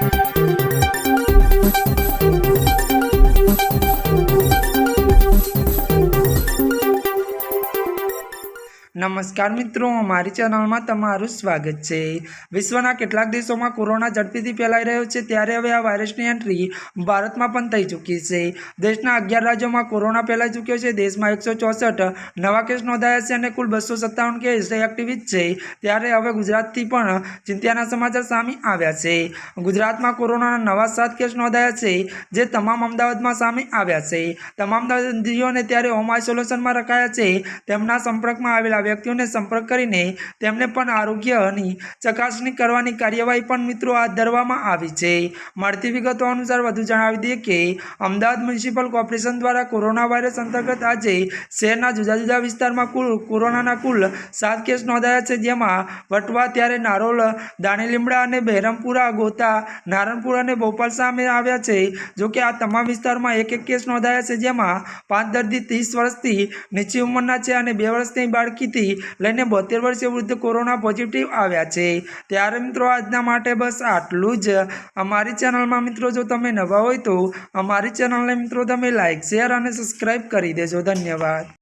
Thank you. નમસ્કાર મિત્રો, અમારી ચેનલમાં તમારું સ્વાગત છે. વિશ્વના કેટલાક દેશોમાં કોરોના ઝડપીથી ફેલાઈ રહ્યો છે, ત્યારે હવે આ વાયરસની એન્ટ્રી ભારતમાં પણ થઈ ચૂકી છે. દેશના અગિયાર રાજ્યોમાં કોરોના ફેલાઈ ચૂક્યો છે, દેશમાં એકસો નવા કેસ નોંધાયા છે અને કુલ બસો સત્તાવન કેસ એક્ટિવ છે. ત્યારે હવે ગુજરાતથી પણ ચિંતાના સમાચાર સામે આવ્યા છે. ગુજરાતમાં કોરોનાના નવા સાત કેસ નોંધાયા છે, જે તમામ અમદાવાદમાં સામે આવ્યા છે. તમામ દર્દીઓને ત્યારે હોમ આઇસોલેશનમાં રખાયા છે. તેમના સંપર્કમાં આવેલા વ્યક્તિઓને સંપર્ક કરીને તેમને પણ આરોગ્યની ચકાસણી કરવાની કાર્યવાહી પણ મિત્રો હાથ ધરવામાં આવી છે. મળતી વિગતો અનુસાર વધુ જણાવી દઈએ કે, અમદાવાદ મ્યુનિસિપલ કોર્પોરેશન દ્વારા કોરોના વાયરસ અંતર્ગત આજે શહેરના જુદા જુદા વિસ્તારમાં કુલ કોરોનાના કુલ સાત કેસ નોંધાયા છે, જેમાં વટવા ત્યારે નારોલ, દાણીલીમડા અને બહેરમપુરા, ગોતા, નારણપુર અને ભોપાલ સામે આવ્યા છે. જોકે આ તમામ વિસ્તારમાં એક એક કેસ નોંધાયા છે, જેમાં પાંચ દર્દી ત્રીસ વર્ષથી નીચી ઉંમરના છે અને બે વર્ષની બાળકીથી લઈને બોતેર વર્ષીય વૃદ્ધ કોરોના પોઝિટિવ આવ્યા છે. ત્યારે મિત્રો આજના માટે બસ આટલું જ. અમારી ચેનલમાં મિત્રો જો તમે નવા હોય તો અમારી ચેનલને મિત્રો તમે લાઇક શેર અને સબસ્ક્રાઈબ કરી દેજો. ધન્યવાદ.